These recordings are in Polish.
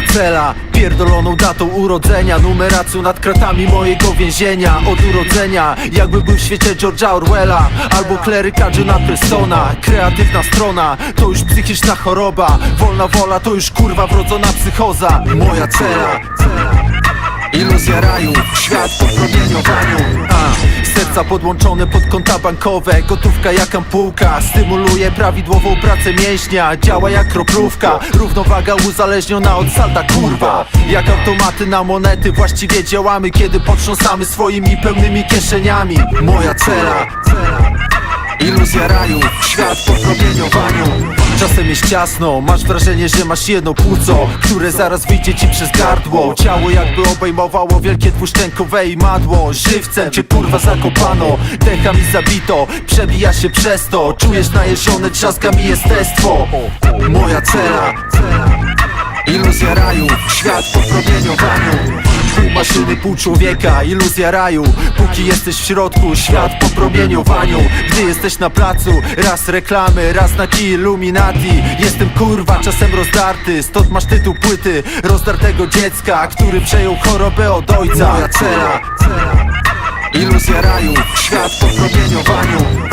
Moja cela, pierdoloną datą urodzenia Numeracją nad kratami mojego więzienia. Od urodzenia, jakby był w świecie George'a Orwella Albo kleryka Johna Prestona. Kreatywna strona, to już psychiczna choroba. Wolna wola, to już kurwa wrodzona psychoza. Moja cela Iluzja raju, świat po promieniowaniu Serca podłączone pod konta bankowe. Gotówka jak ampułka Stymuluje prawidłową pracę mięśnia. Działa jak kroplówka Równowaga uzależniona od salda kurwa. Jak automaty na monety Właściwie działamy kiedy potrząsamy swoimi pełnymi kieszeniami. Moja cela Iluzja raju, świat po promieniowaniu Czasem jest ciasno, masz wrażenie, że masz jedno płuco Które zaraz wyjdzie ci przez gardło. Ciało jakby obejmowało wielkie tłuszczenkowe i madło. Żywcem cię kurwa zakopano, decha mi zabito Przebija się przez to, czujesz najeżone, trzaska mi jestestwo. Moja cela Maszyny, pół człowieka, iluzja raju. Póki jesteś w środku, świat po promieniowaniu Gdy jesteś na placu, raz reklamy, raz na kij Illuminati. Jestem kurwa czasem rozdarty, stąd masz tytuł płyty Rozdartego dziecka, który przejął chorobę od ojca. Moja Iluzja raju, świat po promieniowaniu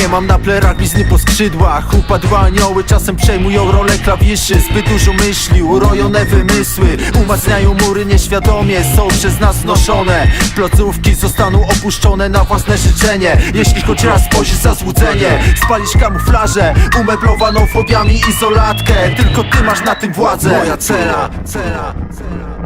Nie mam na plerach blizny po skrzydłach. Upadłe anioły czasem przejmują rolę klawiszy. Zbyt dużo myśli, urojone wymysły. Umacniają mury nieświadomie, są przez nas znoszone Placówki zostaną opuszczone na własne życzenie. Jeśli choć raz spojrzysz za złudzenie Spalisz kamuflażę, umeblowaną fobiami izolatkę. Tylko ty masz na tym władzę. Moja cela, cela, cela